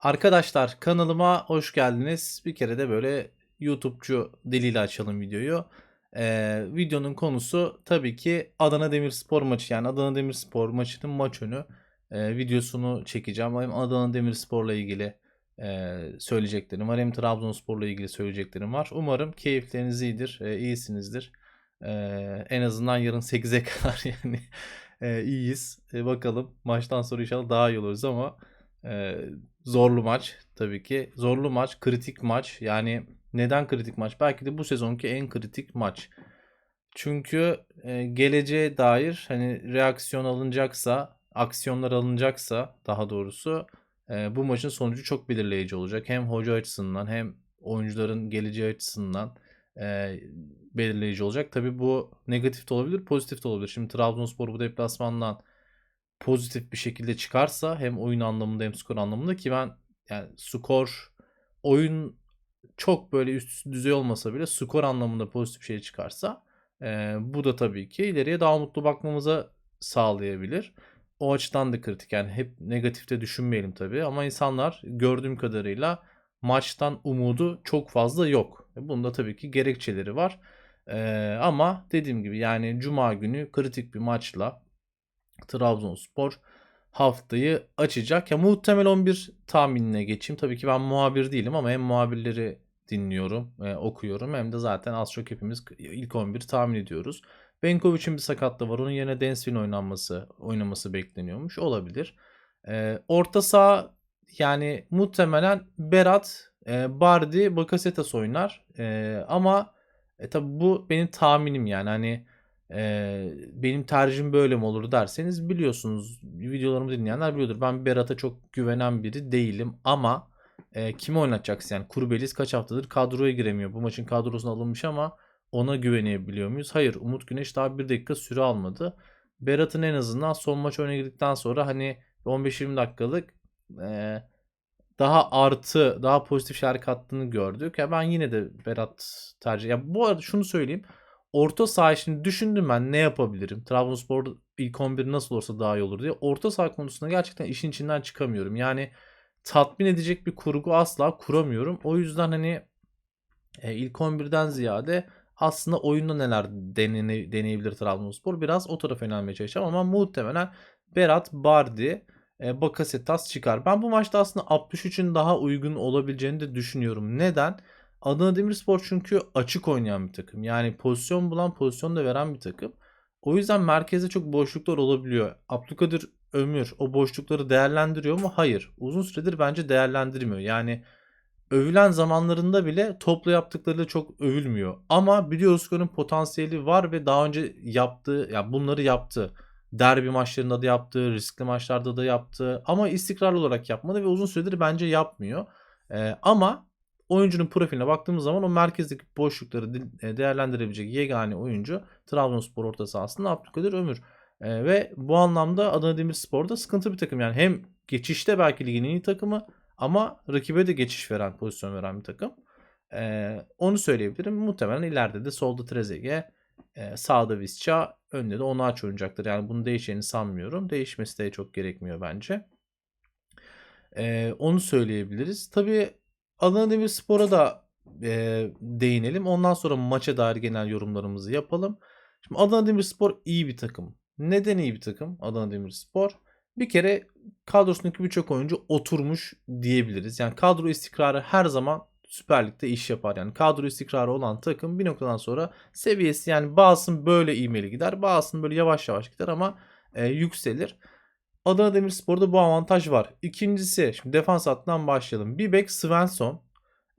Arkadaşlar kanalıma hoş geldiniz. Bir kere de böyle YouTube'cu diliyle açalım videoyu. Ee, videonun konusu tabii ki Adana Demirspor maçı. Yani Adana Demirspor maçının maç önü e, videosunu çekeceğim. Hem Adana Demirspor'la ilgili e, söyleyeceklerim var. Hem Trabzonspor'la ilgili söyleyeceklerim var. Umarım keyifleriniz iyidir, e, iyisinizdir. E, en azından yarın 8'e kadar yani e, iyiyiz. E, bakalım maçtan sonra inşallah daha iyi oluruz ama e, zorlu maç tabii ki. Zorlu maç, kritik maç. Yani neden kritik maç? Belki de bu sezonki en kritik maç. Çünkü e, geleceğe dair hani reaksiyon alınacaksa, aksiyonlar alınacaksa daha doğrusu e, bu maçın sonucu çok belirleyici olacak. Hem hoca açısından hem oyuncuların geleceği açısından e, belirleyici olacak. Tabii bu negatif de olabilir, pozitif de olabilir. Şimdi Trabzonspor bu deplasmandan pozitif bir şekilde çıkarsa hem oyun anlamında hem skor anlamında ki ben yani skor oyun çok böyle üst düzey olmasa bile skor anlamında pozitif bir şey çıkarsa e, bu da tabii ki ileriye daha mutlu bakmamıza sağlayabilir. O açıdan da kritik yani hep negatifte düşünmeyelim tabii ama insanlar gördüğüm kadarıyla maçtan umudu çok fazla yok. Bunun da tabii ki gerekçeleri var. Ee, ama dediğim gibi yani cuma günü kritik bir maçla Trabzonspor haftayı açacak. Ya muhtemel 11 tahminine geçeyim. Tabii ki ben muhabir değilim ama hem muhabirleri dinliyorum, e, okuyorum hem de zaten az çok hepimiz ilk 11 tahmin ediyoruz. Benkovic'in bir sakatlığı var. Onun yerine Densvin oynanması, oynaması bekleniyormuş. Olabilir. E, orta saha yani muhtemelen Berat, e, Bardi, Bakasetas oynar. E, ama e, tabii bu benim tahminim yani. Hani e, benim tercihim böyle mi olur derseniz biliyorsunuz videolarımı dinleyenler biliyordur. Ben Berat'a çok güvenen biri değilim ama e, kimi oynatacaksın yani Kurbelis kaç haftadır kadroya giremiyor. Bu maçın kadrosuna alınmış ama ona güvenebiliyor muyuz? Hayır Umut Güneş daha bir dakika süre almadı. Berat'ın en azından son maç oyuna girdikten sonra hani 15-20 dakikalık e, daha artı, daha pozitif şeyler kattığını gördük. Ya ben yine de Berat tercih. Ya bu arada şunu söyleyeyim. Orta saha şimdi düşündüm ben ne yapabilirim? Trabzonspor ilk 11 nasıl olursa daha iyi olur diye. Orta saha konusunda gerçekten işin içinden çıkamıyorum. Yani tatmin edecek bir kurgu asla kuramıyorum. O yüzden hani e, ilk 11'den ziyade aslında oyunda neler denene, deneyebilir Trabzonspor biraz o tarafa yönelmeye çalışacağım ama muhtemelen Berat, Bardi, e, Bakasetas çıkar. Ben bu maçta aslında 63'ün daha uygun olabileceğini de düşünüyorum. Neden? Adana Demirspor çünkü açık oynayan bir takım. Yani pozisyon bulan pozisyon da veren bir takım. O yüzden merkezde çok boşluklar olabiliyor. Abdülkadir Ömür o boşlukları değerlendiriyor mu? Hayır. Uzun süredir bence değerlendirmiyor. Yani övülen zamanlarında bile topla yaptıklarıyla çok övülmüyor. Ama biliyoruz ki onun potansiyeli var ve daha önce yaptığı, yani bunları yaptı. Derbi maçlarında da yaptı, riskli maçlarda da yaptı. Ama istikrarlı olarak yapmadı ve uzun süredir bence yapmıyor. Ee, ama oyuncunun profiline baktığımız zaman o merkezdeki boşlukları e, değerlendirebilecek yegane oyuncu Trabzonspor orta sahasında Abdülkadir Ömür. E, ve bu anlamda Adana Demirspor da sıkıntı bir takım. Yani hem geçişte belki ligin en iyi takımı ama rakibe de geçiş veren, pozisyon veren bir takım. E, onu söyleyebilirim. Muhtemelen ileride de solda Trezeguet, e, sağda Visca, önde de onu aç oynayacaktır. Yani bunu değişeceğini sanmıyorum. Değişmesi de çok gerekmiyor bence. E, onu söyleyebiliriz. Tabii Adana Demirspor'a da e, değinelim. Ondan sonra maça dair genel yorumlarımızı yapalım. Şimdi Adana Demirspor iyi bir takım. Neden iyi bir takım Adana Demirspor? Bir kere kadrosundaki birçok oyuncu oturmuş diyebiliriz. Yani kadro istikrarı her zaman Süper Lig'de iş yapar. Yani kadro istikrarı olan takım bir noktadan sonra seviyesi yani bazısının böyle ivmeli gider. Bazısının böyle yavaş yavaş gider ama e, yükselir. Adana Demirspor'da bu avantaj var. İkincisi şimdi defans hattından başlayalım. Bir bek Svensson.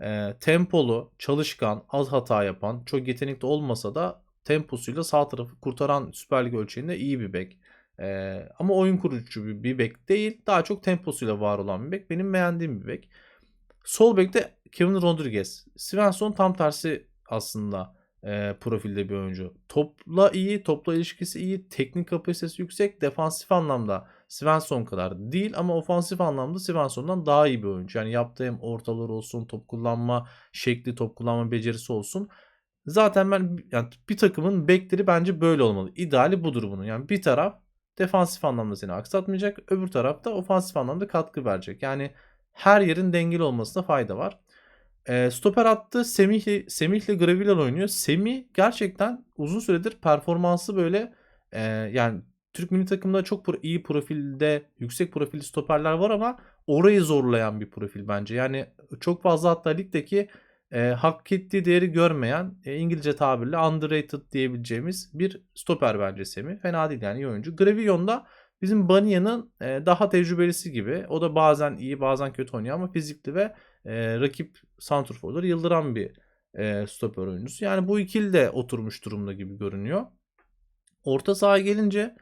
E, tempolu, çalışkan, az hata yapan, çok yetenekli olmasa da temposuyla sağ tarafı kurtaran Süper Lig ölçeğinde iyi bir bek. E, ama oyun kurucu bir, bir bek değil. Daha çok temposuyla var olan bir bek. Benim beğendiğim bir bek. Sol bekte Kevin Rodriguez. Svensson tam tersi aslında e, profilde bir oyuncu. Topla iyi, topla ilişkisi iyi, teknik kapasitesi yüksek, defansif anlamda Svensson kadar değil ama ofansif anlamda Svensson'dan daha iyi bir oyuncu. Yani yaptığı hem ortalar olsun, top kullanma şekli, top kullanma becerisi olsun. Zaten ben yani bir takımın bekleri bence böyle olmalı. İdeali budur bunun. Yani bir taraf defansif anlamda seni aksatmayacak, öbür taraf da ofansif anlamda katkı verecek. Yani her yerin dengeli olmasında fayda var. E, stoper attı. Semih, Semih'le Graviler oynuyor. Semih gerçekten uzun süredir performansı böyle e, yani Türk milli takımda çok pro- iyi profilde, yüksek profilli stoperler var ama orayı zorlayan bir profil bence. Yani çok fazla hatta ligdeki e, hak ettiği değeri görmeyen e, İngilizce tabirle underrated diyebileceğimiz bir stoper bence Semih. Fena değil yani iyi oyuncu. Gravillon da bizim Banya'nın e, daha tecrübelisi gibi. O da bazen iyi bazen kötü oynuyor ama fizikli ve e, rakip santrforları yıldıran bir e, stoper oyuncusu. Yani bu ikili de oturmuş durumda gibi görünüyor. Orta sahaya gelince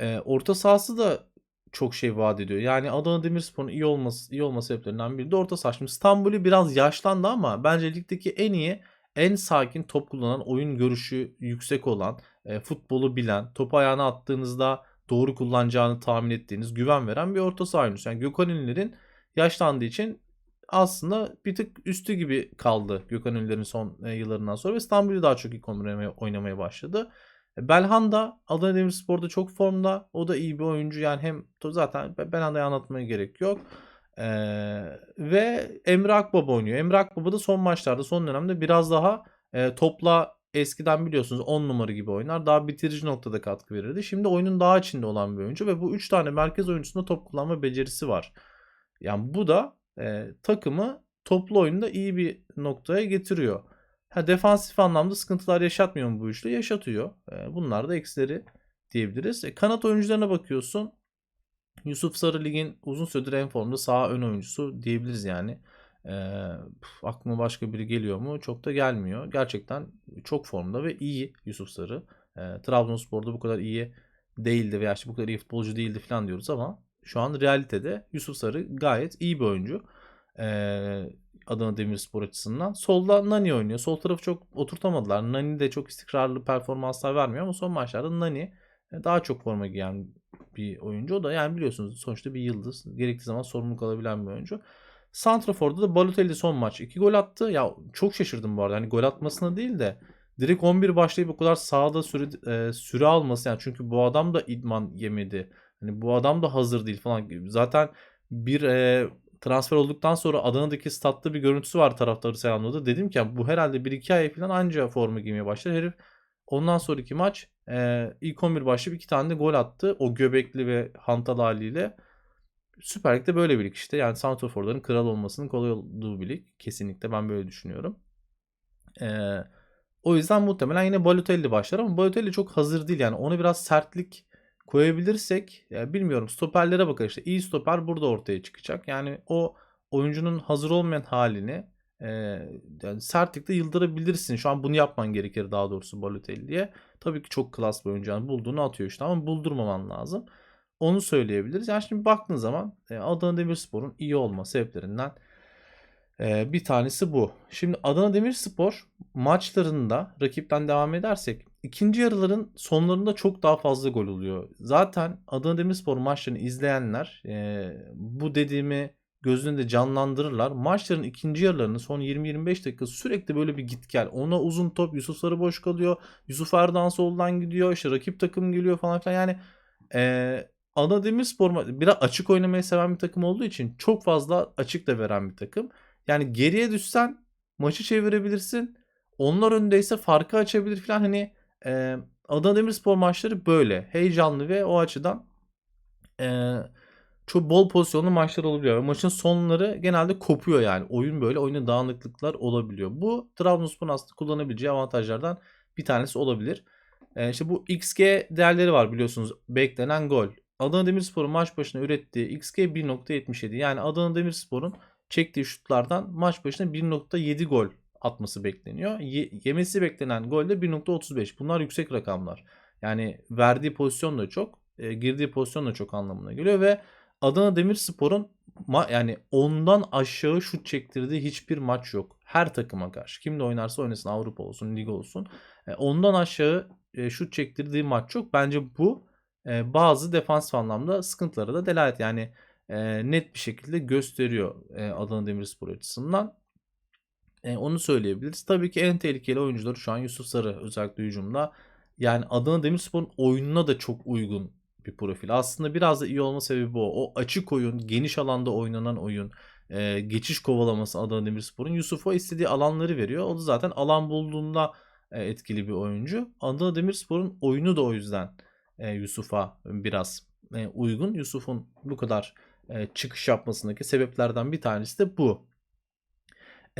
e, orta sahası da çok şey vaat ediyor. Yani Adana Demirspor'un iyi olması iyi olması sebeplerinden biri de orta saha. Şimdi İstanbul'u biraz yaşlandı ama bence ligdeki en iyi, en sakin top kullanan, oyun görüşü yüksek olan, e, futbolu bilen, topu ayağına attığınızda doğru kullanacağını tahmin ettiğiniz, güven veren bir orta saha oyuncusu. Yani Gökhan Ünlü'nün yaşlandığı için aslında bir tık üstü gibi kaldı Gökhan Ünlü'lerin son yıllarından sonra ve İstanbul'u daha çok oynamaya, oynamaya başladı. E, Belhanda Adana Demirspor'da çok formda. O da iyi bir oyuncu. Yani hem zaten Belhanda'yı anlatmaya gerek yok. Ee, ve Emre Akbaba oynuyor. Emre Akbaba da son maçlarda, son dönemde biraz daha e, topla eskiden biliyorsunuz 10 numara gibi oynar. Daha bitirici noktada katkı verirdi. Şimdi oyunun daha içinde olan bir oyuncu ve bu 3 tane merkez oyuncusunda top kullanma becerisi var. Yani bu da e, takımı toplu oyunda iyi bir noktaya getiriyor. Ha, defansif anlamda sıkıntılar yaşatmıyor mu bu üçlü? Yaşatıyor. E, bunlar da eksileri diyebiliriz. E, kanat oyuncularına bakıyorsun. Yusuf Sarı ligin uzun süredir en formda sağ ön oyuncusu diyebiliriz yani. E, püf, aklıma başka biri geliyor mu? Çok da gelmiyor. Gerçekten çok formda ve iyi Yusuf Sarı. E, Trabzonspor'da bu kadar iyi değildi veya işte bu kadar iyi futbolcu değildi falan diyoruz ama şu an realitede Yusuf Sarı gayet iyi bir oyuncu. E, Adana Demirspor açısından. Solda Nani oynuyor. Sol tarafı çok oturtamadılar. Nani de çok istikrarlı performanslar vermiyor ama son maçlarda Nani daha çok forma giyen bir oyuncu. O da yani biliyorsunuz sonuçta bir yıldız. Gerektiği zaman sorumluluk alabilen bir oyuncu. Santrafor'da da Balotelli son maç 2 gol attı. Ya çok şaşırdım bu arada. Hani gol atmasına değil de direkt 11 başlayıp o kadar sahada süre, e, süre alması yani çünkü bu adam da idman yemedi. Hani bu adam da hazır değil falan. Zaten bir e, transfer olduktan sonra Adana'daki statta bir görüntüsü var taraftarı selamladı. Dedim ki bu herhalde 1-2 ay falan anca forma giymeye başlar. Herif ondan sonraki maç e, ilk 11 başlayıp 2 tane de gol attı. O göbekli ve hantal haliyle. Süper Lig'de böyle bir lig işte. Yani Santrafor'ların kral olmasının kolay olduğu bir lig. Kesinlikle ben böyle düşünüyorum. E, o yüzden muhtemelen yine Balotelli başlar ama Balotelli çok hazır değil. Yani onu biraz sertlik koyabilirsek ya bilmiyorum stoperlere bakar işte iyi stoper burada ortaya çıkacak. Yani o oyuncunun hazır olmayan halini e, yani sertlikle yıldırabilirsin. Şu an bunu yapman gerekir daha doğrusu Balotelli'ye. Tabii ki çok klas bir oyuncu. Yani bulduğunu atıyor işte ama buldurmaman lazım. Onu söyleyebiliriz. Yani şimdi baktığın zaman e, Adana Demirspor'un iyi olma sebeplerinden bir tanesi bu. Şimdi Adana Demirspor maçlarında rakipten devam edersek ikinci yarıların sonlarında çok daha fazla gol oluyor. Zaten Adana Demirspor maçlarını izleyenler e, bu dediğimi göz önünde canlandırırlar. Maçların ikinci yarılarının son 20-25 dakika sürekli böyle bir git gel. Ona uzun top Yusuf Sarı boş kalıyor. Yusuf Erdoğan soldan gidiyor. İşte rakip takım geliyor falan filan. Yani e, Adana Demirspor biraz açık oynamayı seven bir takım olduğu için çok fazla açık da veren bir takım. Yani geriye düşsen maçı çevirebilirsin. Onlar öndeyse farkı açabilir falan. Hani e, Adana Demirspor maçları böyle. Heyecanlı ve o açıdan e, çok bol pozisyonlu maçlar olabiliyor. Maçın sonları genelde kopuyor yani. Oyun böyle oyunda dağınıklıklar olabiliyor. Bu Trabzonspor'un aslında kullanabileceği avantajlardan bir tanesi olabilir. E, işte bu XG değerleri var biliyorsunuz. Beklenen gol. Adana Demirspor'un maç başına ürettiği XG 1.77. Yani Adana Demirspor'un çektiği şutlardan maç başına 1.7 gol atması bekleniyor. Ye- yemesi beklenen gol de 1.35. Bunlar yüksek rakamlar. Yani verdiği pozisyon da çok, e, girdiği pozisyon da çok anlamına geliyor ve Adana Demirspor'un yani ondan aşağı şut çektirdiği hiçbir maç yok. Her takıma karşı. Kimle oynarsa oynasın Avrupa olsun, lig olsun. E, ondan aşağı e, şut çektirdiği maç yok. Bence bu e, bazı defansif anlamda sıkıntıları da delalet. Yani e, net bir şekilde gösteriyor e, Adana Demirspor açısından. E, onu söyleyebiliriz. Tabii ki en tehlikeli oyuncuları şu an Yusuf Sarı özellikle hücumda. Yani Adana Demirspor'un oyununa da çok uygun bir profil. Aslında biraz da iyi olma sebebi o. O açık oyun, geniş alanda oynanan oyun. e, geçiş kovalaması Adana Demirspor'un. Yusuf'a istediği alanları veriyor. O da zaten alan bulduğunda e, etkili bir oyuncu. Adana Demirspor'un oyunu da o yüzden e, Yusuf'a biraz e, uygun. Yusuf'un bu kadar e, çıkış yapmasındaki sebeplerden bir tanesi de bu.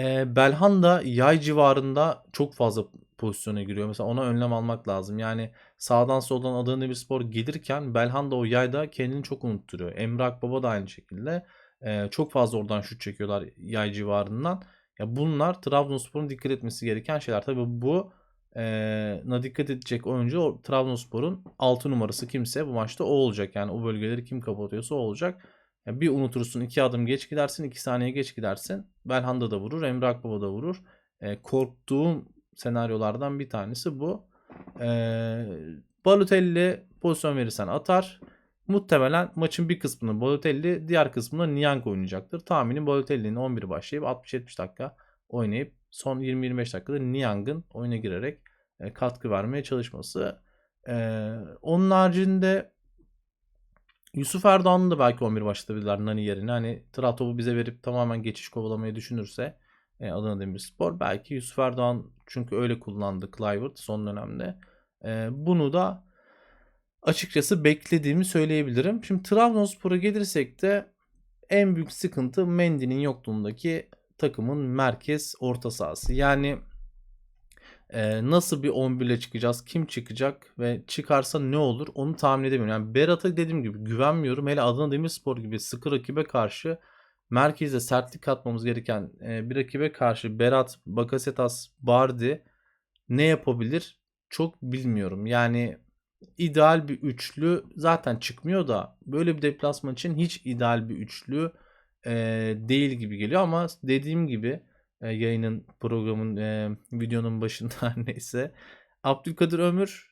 E, Belhanda yay civarında çok fazla pozisyona giriyor. Mesela ona önlem almak lazım. Yani sağdan soldan Adana Demirspor gelirken Belhanda o yayda kendini çok unutturuyor. Emre Akbaba da aynı şekilde. E, çok fazla oradan şut çekiyorlar yay civarından. Ya bunlar Trabzonspor'un dikkat etmesi gereken şeyler. Tabii bu e, na dikkat edecek oyuncu Trabzonspor'un 6 numarası kimse bu maçta o olacak. Yani o bölgeleri kim kapatıyorsa o olacak. Yani bir unutursun iki adım geç gidersin iki saniye geç gidersin. Belhanda da vurur Emre Akbaba da vurur. E, korktuğum senaryolardan bir tanesi bu. E, Balotelli pozisyon verirsen atar. Muhtemelen maçın bir kısmını Balotelli, diğer kısmını Niang oynayacaktır. Tahminim Balotelli'nin 11 başlayıp 60-70 dakika oynayıp son 20-25 dakikada Niang'ın oyuna girerek e, katkı vermeye çalışması. E, onun haricinde Yusuf Erdoğan'ı da belki 11 başlatabilirler Nani yerine. Hani Tratovu bize verip tamamen geçiş kovalamayı düşünürse e, Adana Demirspor. Belki Yusuf Erdoğan çünkü öyle kullandı Clivert son dönemde. E, bunu da açıkçası beklediğimi söyleyebilirim. Şimdi Trabzonspor'a gelirsek de en büyük sıkıntı Mendy'nin yokluğundaki takımın merkez orta sahası. Yani e, nasıl bir 11 ile çıkacağız, kim çıkacak ve çıkarsa ne olur onu tahmin edemiyorum. Yani Berat'a dediğim gibi güvenmiyorum. Hele Adana Demirspor gibi sıkı rakibe karşı merkezde sertlik katmamız gereken e, bir rakibe karşı Berat, Bakasetas, Bardi ne yapabilir çok bilmiyorum. Yani ideal bir üçlü zaten çıkmıyor da böyle bir deplasman için hiç ideal bir üçlü e, değil gibi geliyor ama dediğim gibi e, yayının programın e, videonun başında neyse Abdülkadir Ömür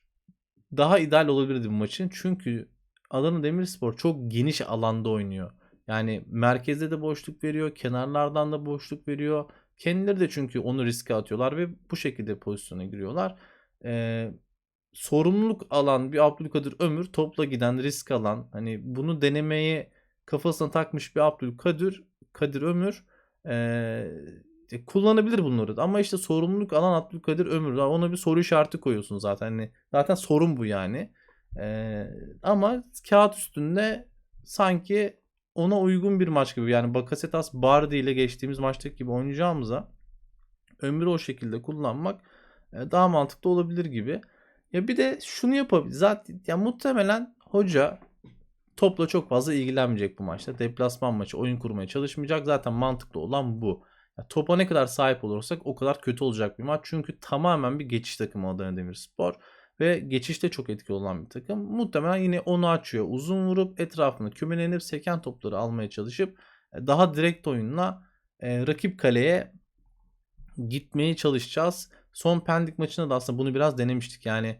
daha ideal olabilirdi bu maçın çünkü Adana Demirspor çok geniş alanda oynuyor. Yani merkezde de boşluk veriyor, kenarlardan da boşluk veriyor. Kendileri de çünkü onu riske atıyorlar ve bu şekilde pozisyona giriyorlar. Ee, sorumluluk alan bir Abdülkadir Ömür topla giden risk alan hani bunu denemeyi kafasına takmış bir Abdülkadir Kadir Ömür ee, kullanabilir bunları ama işte sorumluluk alan Abdülkadir Ömür ona bir soru işareti koyuyorsun zaten hani zaten sorun bu yani ee, ama kağıt üstünde sanki ona uygun bir maç gibi yani Bakasetas Bardi ile geçtiğimiz maçtaki gibi oynayacağımıza Ömür'ü o şekilde kullanmak daha mantıklı olabilir gibi. Ya bir de şunu yapabilir. Zaten ya muhtemelen hoca topla çok fazla ilgilenmeyecek bu maçta. Deplasman maçı oyun kurmaya çalışmayacak. Zaten mantıklı olan bu. Ya topa ne kadar sahip olursak o kadar kötü olacak bir maç. Çünkü tamamen bir geçiş takımı Adana Demirspor. Ve geçişte çok etkili olan bir takım. Muhtemelen yine onu açıyor. Uzun vurup etrafını kümelenip seken topları almaya çalışıp e, daha direkt oyunla e, rakip kaleye gitmeye çalışacağız. Son Pendik maçında da aslında bunu biraz denemiştik. Yani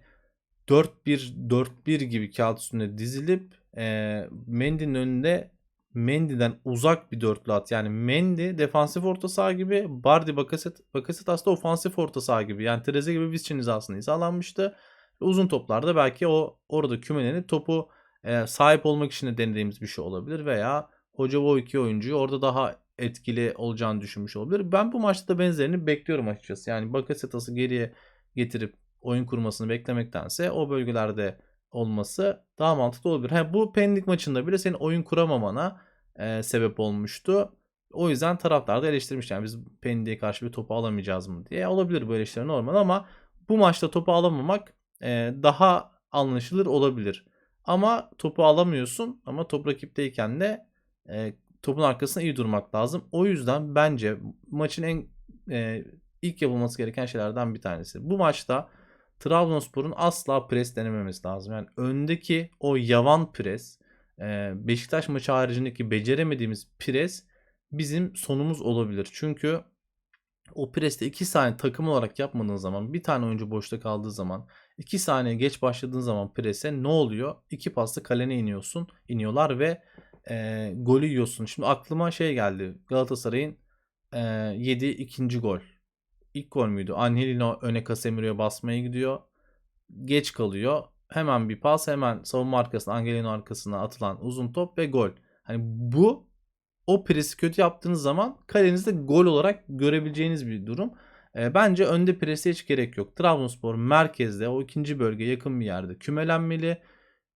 4-1-4-1 gibi kağıt üstünde dizilip e, Mendy'nin önünde Mendy'den uzak bir dörtlü at. Yani Mendy defansif orta saha gibi Bardi Bakaset, Bakaset aslında ofansif orta saha gibi. Yani Treze gibi Visc'in hizasında hizalanmıştı. Uzun toplarda belki o orada kümelenip topu e, sahip olmak için de denediğimiz bir şey olabilir. Veya hoca o iki oyuncuyu orada daha etkili olacağını düşünmüş olabilir. Ben bu maçta da benzerini bekliyorum açıkçası. Yani Bakasetas'ı geriye getirip oyun kurmasını beklemektense o bölgelerde olması daha mantıklı olabilir. Ha, bu Pendik maçında bile senin oyun kuramamana e, sebep olmuştu. O yüzden taraftar da eleştirmiş. Yani biz Pendik'e karşı bir topu alamayacağız mı diye. Olabilir böyle işler normal ama bu maçta topu alamamak e, daha anlaşılır olabilir. Ama topu alamıyorsun ama top rakipteyken de e, topun arkasında iyi durmak lazım. O yüzden bence maçın en e, ilk yapılması gereken şeylerden bir tanesi. Bu maçta Trabzonspor'un asla pres denememesi lazım. Yani öndeki o yavan pres, e, Beşiktaş maçı haricindeki beceremediğimiz pres bizim sonumuz olabilir. Çünkü o preste 2 saniye takım olarak yapmadığın zaman bir tane oyuncu boşta kaldığı zaman 2 saniye geç başladığın zaman prese ne oluyor? 2 paslı kalene iniyorsun. iniyorlar ve e, golü yiyorsun. Şimdi aklıma şey geldi. Galatasaray'ın e, yediği ikinci gol. İlk gol müydü? Angelino öne Casemiro'ya basmaya gidiyor. Geç kalıyor. Hemen bir pas hemen savunma arkasına Angelino arkasına atılan uzun top ve gol. Hani bu o presi kötü yaptığınız zaman kalenizde gol olarak görebileceğiniz bir durum. E, bence önde prese hiç gerek yok. Trabzonspor merkezde o ikinci bölge yakın bir yerde kümelenmeli.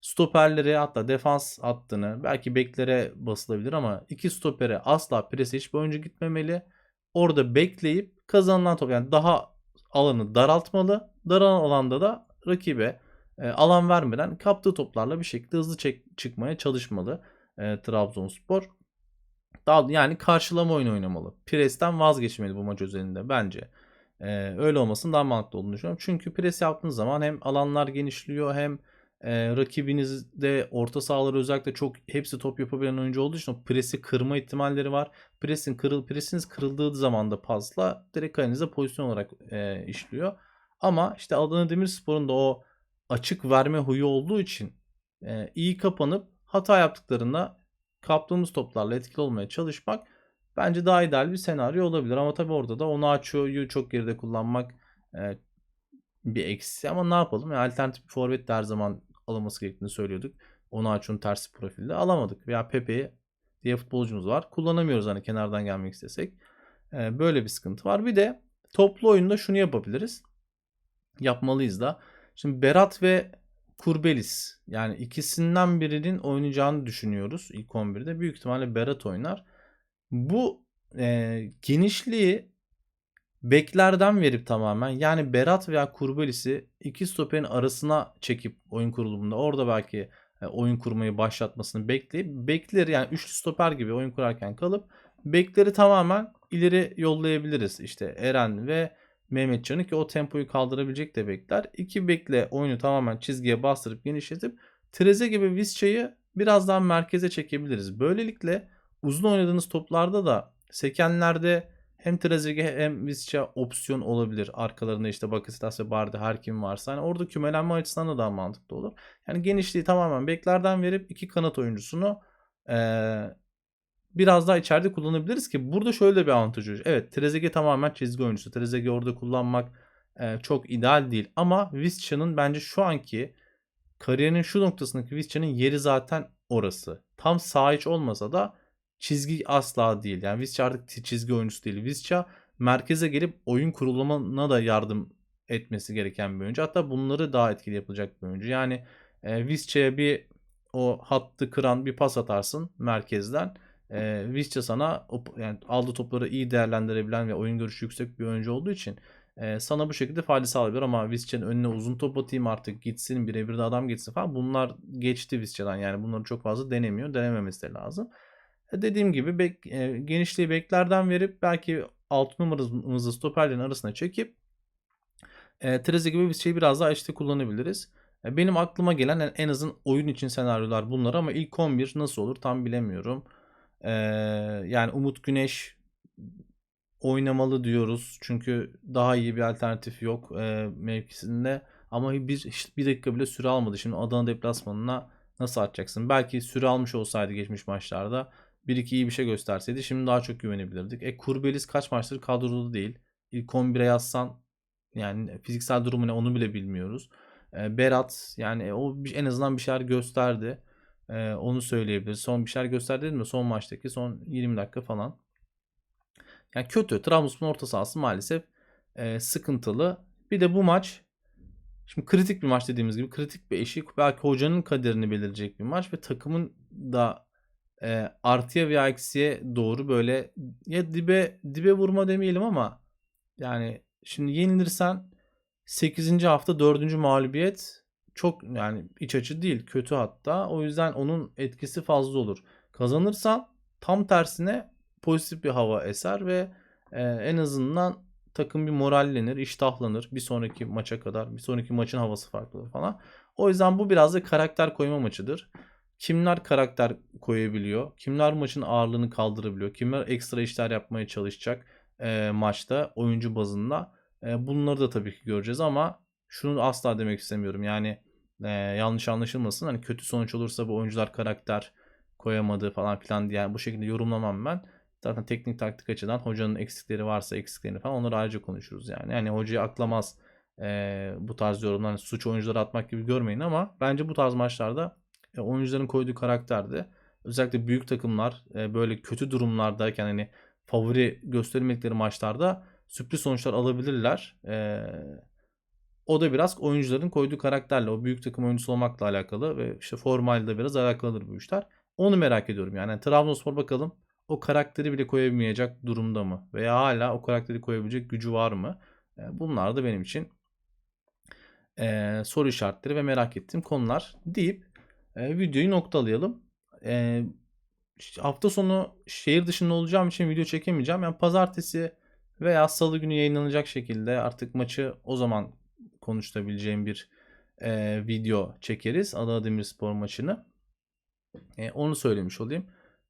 Stoperleri hatta defans hattını belki beklere basılabilir ama iki stopere asla prese hiçbir oyuncu gitmemeli. Orada bekleyip kazanılan top yani daha alanı daraltmalı. Daralan alanda da rakibe e, alan vermeden kaptığı toplarla bir şekilde hızlı çek, çıkmaya çalışmalı e, Trabzonspor. Daha yani karşılama oyunu oynamalı. Presten vazgeçmeli bu maç özelinde bence. E, öyle olmasın daha mantıklı olduğunu düşünüyorum. Çünkü pres yaptığınız zaman hem alanlar genişliyor hem e, rakibinizde orta sahaları özellikle çok hepsi top yapabilen oyuncu olduğu için o presi kırma ihtimalleri var. Presin kırıl presiniz kırıldığı zaman da pasla direkt kalenize pozisyon olarak e, işliyor. Ama işte Adana Demirspor'un da o açık verme huyu olduğu için e, iyi kapanıp hata yaptıklarında kaptığımız toplarla etkili olmaya çalışmak bence daha ideal bir senaryo olabilir. Ama tabii orada da onu açıyor çok geride kullanmak e, bir eksi ama ne yapalım? Yani alternatif bir forvet de her zaman alınması gerektiğini söylüyorduk. Onu açın tersi profilde alamadık. Veya Pepe'yi diye futbolcumuz var. Kullanamıyoruz hani kenardan gelmek istesek. Ee, böyle bir sıkıntı var. Bir de toplu oyunda şunu yapabiliriz. Yapmalıyız da. Şimdi Berat ve Kurbelis yani ikisinden birinin oynayacağını düşünüyoruz ilk 11'de. Büyük ihtimalle Berat oynar. Bu e, genişliği beklerden verip tamamen yani Berat veya Kurbelis'i iki stoperin arasına çekip oyun kurulumunda orada belki e, oyun kurmayı başlatmasını bekleyip bekleri yani üçlü stoper gibi oyun kurarken kalıp bekleri tamamen ileri yollayabiliriz. İşte Eren ve Mehmetcan'ı ki o tempoyu kaldırabilecek de bekler. İki bekle oyunu tamamen çizgiye bastırıp genişletip Treze gibi Visca'yı biraz daha merkeze çekebiliriz. Böylelikle uzun oynadığınız toplarda da sekenlerde hem Trezeguet hem Visca opsiyon olabilir. Arkalarında işte Bakasitas ve Bardi her kim varsa. Hani orada kümelenme açısından da daha mantıklı olur. Yani genişliği tamamen beklerden verip iki kanat oyuncusunu ee, biraz daha içeride kullanabiliriz ki burada şöyle bir avantajı Evet Trezeguet tamamen çizgi oyuncusu. Trezeguet orada kullanmak e, çok ideal değil. Ama Visca'nın bence şu anki kariyerinin şu noktasındaki Visca'nın yeri zaten orası. Tam sağ iç olmasa da çizgi asla değil. Yani Visca artık çizgi oyuncusu değil. Visca merkeze gelip oyun kurulumuna da yardım etmesi gereken bir oyuncu. Hatta bunları daha etkili yapılacak bir oyuncu. Yani e, Visca'ya bir o hattı kıran bir pas atarsın merkezden. E, Visca sana yani aldığı topları iyi değerlendirebilen ve oyun görüşü yüksek bir oyuncu olduğu için e, sana bu şekilde fayda sağlayabilir ama Visca'nın önüne uzun top atayım artık gitsin birebir de adam gitsin falan bunlar geçti Visca'dan yani bunları çok fazla denemiyor denememesi de lazım. E, dediğim gibi bek, e, genişliği beklerden verip belki 6 numaramızı stoperlerin arasına çekip e, Treze gibi bir şeyi biraz daha işte kullanabiliriz. E, benim aklıma gelen en, en azın oyun için senaryolar bunlar ama ilk 11 nasıl olur tam bilemiyorum. E, yani Umut Güneş oynamalı diyoruz. Çünkü daha iyi bir alternatif yok e, mevkisinde. Ama bir, bir dakika bile süre almadı. Şimdi Adana deplasmanına nasıl atacaksın? Belki süre almış olsaydı geçmiş maçlarda bir iki iyi bir şey gösterseydi şimdi daha çok güvenebilirdik. E Kurbelis kaç maçtır kadroda değil. İlk 11'e yazsan yani fiziksel durumu ne onu bile bilmiyoruz. E, Berat yani o en azından bir şeyler gösterdi. E, onu söyleyebiliriz. Son bir şeyler gösterdi mi? Son maçtaki son 20 dakika falan. Yani kötü. Trabzonspor orta sahası maalesef e, sıkıntılı. Bir de bu maç Şimdi kritik bir maç dediğimiz gibi kritik bir eşik. Belki hocanın kaderini belirleyecek bir maç ve takımın da e, artıya veya eksiye doğru böyle ya dibe dibe vurma demeyelim ama yani şimdi yenilirsen 8. hafta 4. mağlubiyet çok yani iç açı değil kötü hatta. O yüzden onun etkisi fazla olur. Kazanırsan tam tersine pozitif bir hava eser ve e, en azından takım bir morallenir, iştahlanır bir sonraki maça kadar. Bir sonraki maçın havası farklı olur falan. O yüzden bu biraz da karakter koyma maçıdır kimler karakter koyabiliyor, kimler maçın ağırlığını kaldırabiliyor, kimler ekstra işler yapmaya çalışacak e, maçta oyuncu bazında. E, bunları da tabii ki göreceğiz ama şunu asla demek istemiyorum. Yani e, yanlış anlaşılmasın. Hani kötü sonuç olursa bu oyuncular karakter koyamadı falan filan diye yani bu şekilde yorumlamam ben. Zaten teknik taktik açıdan hocanın eksikleri varsa eksiklerini falan onları ayrıca konuşuruz yani. Yani hocayı aklamaz e, bu tarz yorumlar hani suç oyuncuları atmak gibi görmeyin ama bence bu tarz maçlarda e, oyuncuların koyduğu karakterde özellikle büyük takımlar e, böyle kötü durumlardayken hani favori gösterilmedikleri maçlarda sürpriz sonuçlar alabilirler. E, o da biraz oyuncuların koyduğu karakterle, o büyük takım oyuncusu olmakla alakalı ve işte formalde biraz alakalıdır bu işler. Onu merak ediyorum yani. Trabzonspor bakalım o karakteri bile koyamayacak durumda mı? Veya hala o karakteri koyabilecek gücü var mı? E, bunlar da benim için e, soru işaretleri ve merak ettiğim konular deyip e, videoyu noktalayalım. E, hafta sonu şehir dışında olacağım için video çekemeyeceğim. Yani pazartesi veya salı günü yayınlanacak şekilde artık maçı o zaman konuşabileceğim bir e, video çekeriz. Adana Demirspor maçını. E, onu söylemiş olayım.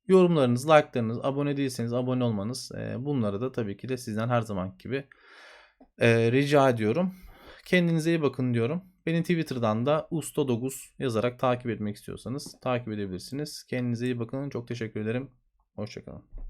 Yorumlarınız, like'larınız, abone değilseniz abone olmanız e, bunları da tabii ki de sizden her zaman gibi e, rica ediyorum. Kendinize iyi bakın diyorum. Beni Twitter'dan da usta9 yazarak takip etmek istiyorsanız takip edebilirsiniz. Kendinize iyi bakın. Çok teşekkür ederim. Hoşçakalın.